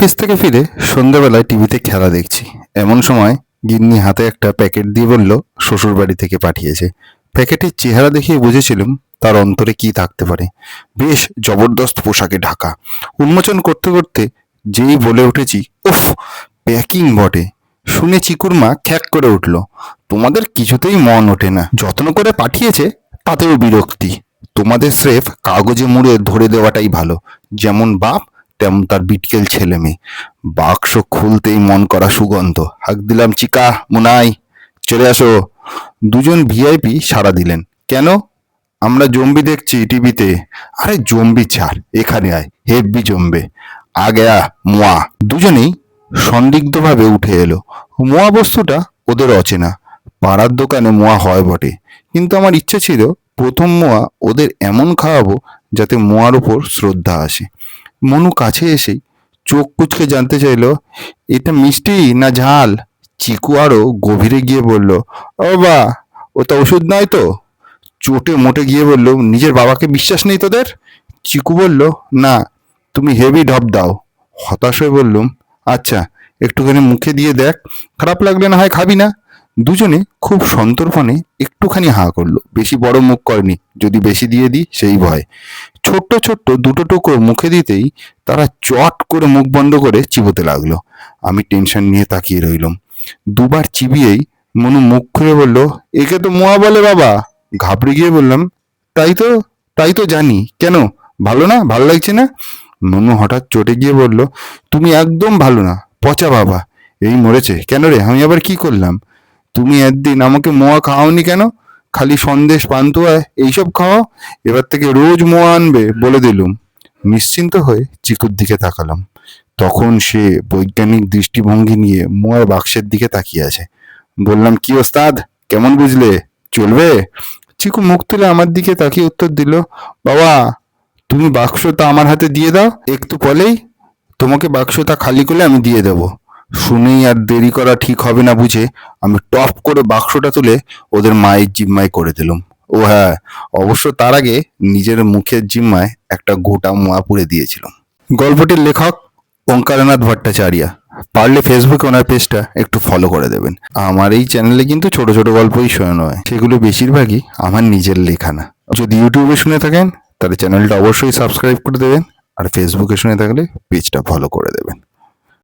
Office থেকে ফিরে সন্ধ্যাবেলায় টিভিতে খেলা দেখছি। এমন সময় গিন্নি হাতে একটা প্যাকেট দিয়ে বলল শ্বশুর বাড়ি থেকে পাঠিয়েছে। প্যাকেটের চেহারা দেখে বুঝেছিলাম তার অন্তরে কি থাকতে পারে। বেশ জবরদস্ত পোশাকে ঢাকা। উন্মোচন করতে করতে যেই বলে উঠেছি, উফ, প্যাকিং বটে। শুনে চিকুর মা খ্যাক করে উঠল, তোমাদের কিছুতেই মন ওঠে না। যত্ন করে পাঠিয়েছে, তাতেও বিরক্তি। তোমাদের স্রেফ কাগজে মুড়ে ধরে দেওয়াটাই ভালো। যেমন বাপ তেমন তার বিটকেল ছেলে মেয়ে। বাক্স খুলতেই মন করা সুগন্ধ। হাক দিলাম, চিকা, মুনাই, চলে আসো। দুজন ভিআইপি সাড়া দিলেন। কেন? আমরা জম্বি দেখছি টিভিতে। আরে জম্বি ছাড়, এখানে আয়, হেব্বি জম্বে। আগে মোয়া। দুজনেই সন্দিগ্ধভাবে উঠে এলো। মোয়া বস্তুটা ওদের অচেনা। পাড়ার দোকানে মোয়া হয় বটে। কিন্তু আমার ইচ্ছে ছিল প্রথম মোয়া ওদের এমন খাওয়াবো যাতে মোয়ার উপর শ্রদ্ধা আসে। মনু কাছে এসেই চোখ কুচকে জানতে চাইলো, এটা মিষ্টি না ঝাল? চিকু আরও গভীরে গিয়ে বলল, ও বা ওটা ওষুধ নয় তো? চোটে মোটে গিয়ে বলল, নিজের বাবাকে বিশ্বাস নেই তোদের? চিকু বলল, না, তুমি হেভি ঢপ দাও। হতাশ হয়ে বললুম আচ্ছা একটুখানি মুখে দিয়ে দেখ, খারাপ লাগলে না হয় খাবি না? দুজনে খুব সন্তর্পণে একটুখানি হা করল। বেশি বড় মুখ করেনি, যদি বেশি দিয়ে দিই সেই ভয়। ছোট্ট ছোট্ট দুটো টুকরো মুখে দিতেই তারা চট করে মুখ বন্ধ করে চিবোতে লাগল। আমি টেনশন নিয়ে তাকিয়ে রইলাম। দুবার চিবিয়েই মনু মুখ খুলে বলল, একে তো মোয়া বলে বাবা। ঘাবড়ে গিয়ে বললাম, তাই তো তাই তো জানি। কেন? ভালো না? ভালো লাগছে না? মনু হঠাৎ চটে গিয়ে বলল, তুমি একদম ভালো না, পচা বাবা। এই মরেছে। কেন রে? আমি আবার কি করলাম? তুমি একদিন আমাকে মোয়া খাওয়াওনি কেন? খালি সন্দেশ পান্তুয়া, এইসব খাওয়াও এবার থেকে রোজ মোয়া আনবে বলে দিলুম। নিশ্চিন্ত হয়ে চিকুর দিকে তাকালাম। তখন সে বৈজ্ঞানিক দৃষ্টিভঙ্গি নিয়ে মোয়ার বাক্সের দিকে তাকিয়ে আছে। বললাম, কি ওস্তাদ? কেমন বুঝলে? চলবে? চিকু মুখ তুলে আমার দিকে তাকিয়ে উত্তর দিল, বাবা, তুমি বাক্সটা আমার হাতে দিয়ে দাও, একটু পরেই তোমাকে বাক্সটা খালি করলে আমি দিয়ে দেবো। শুনেই আর দেরি করা ঠিক হবে না বুঝে আমি টপ করে বাক্সটা তুলে ওদের মায়ের জিম্মায় করে দিলাম। ও হ্যাঁ অবশ্য তার আগে নিজের মুখের জিম্মায় একটা গোটা মোয়া পুড়ে দিয়েছিলাম। গল্পটির লেখক ওঙ্কারনাথ ভট্টাচার্য। পারলে ফেসবুকে ওনার পেজটা একটু ফলো করে দেবেন। আমার এই চ্যানেলে কিন্তু ছোট ছোট গল্পই শোনানো হয়। সেগুলো বেশিরভাগই আমার নিজের লেখা না। যদি ইউটিউবে শুনে থাকেন, তাহলে চ্যানেলটা অবশ্যই সাবস্ক্রাইব করে দেবেন। আর ফেসবুকে শুনে থাকলে পেজটা ফলো করে দেবেন।